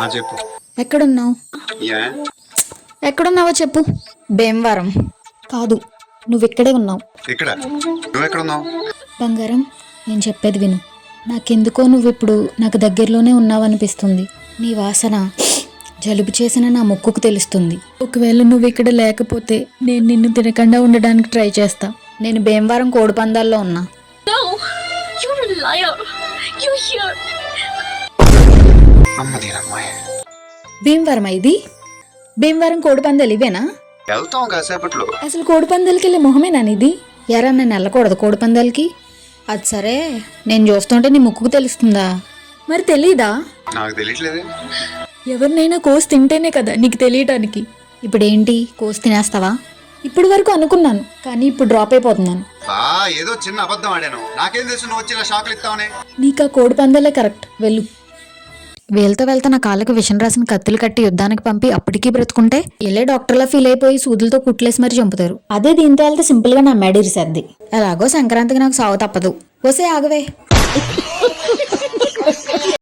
చెప్పు. ఎక్కడున్నావు? ఎక్కడున్నావో చెప్పు. భీమవరం. కాదు నువ్వు ఇక్కడే ఉన్నావు. ఇక్కడ? నువ్వు ఎక్కడ ఉన్నావు బంగారం నేను చెప్పేది విను. నాకెందుకో నువ్వు ఇప్పుడు నాకు దగ్గరలోనే ఉన్నావనిపిస్తుంది. నీ వాసన జలుబు చేసిన నా ముక్కుకు తెలుస్తుంది. ఒకవేళ నువ్వు ఇక్కడ లేకపోతే నేను నిన్ను తినకుండా ఉండడానికి ట్రై చేస్తా. నేను భీమవరం కోడి పందాల్లో ఉన్నా భీమవరం ఇది? భీమవరం కోడి పందాలు ఇవేనా? వెళ్తాం కాసేపట్లో. అసలు కోడి పందాలకి వెళ్ళే మొహమేనా ఇది ఎరా నేను వెళ్ళకూడదు కోడి పందాలకి అది సరే నేను చూస్తుంటే నీ ముక్కుకు తెలుస్తుందా? మరి తెలీదా? నాకు తెలియట్లేదే. ఎవరినైనా కోసి తింటేనే కదా నీకు తెలియటానికి. ఇప్పుడు ఏంటి కోసి తినేస్తావా? ఇప్పుడు వరకు అనుకున్నాను కానీ ఇప్పుడు డ్రాప్ అయిపోతున్నాను. ఏదో చిన్న అబద్ధం ఆడాను. నాకేం తెలుసు నువ్వు వచ్చి ఇలా షాక్లు ఇస్తావనే? నీకు ఆ కోడి పందాలే కరెక్ట్. వెళ్ళు. వేలతో వెళ్తా నా కాళ్ళకి విషం రాసిన కత్తులు కట్టి యుద్ధానికి పంపి అప్పటికీ బ్రతుకుంటే వెళ్ళే డాక్టర్లా ఫీల్ అయిపోయి సూదులతో కుట్లేసి మరీ చంపుతారు. అదే దీంతో వెళ్తే సింపుల్గా నా మెడ సర్ది ఎలాగో సంక్రాంతికి నాకు సాగు తప్పదు. వసే ఆగవే.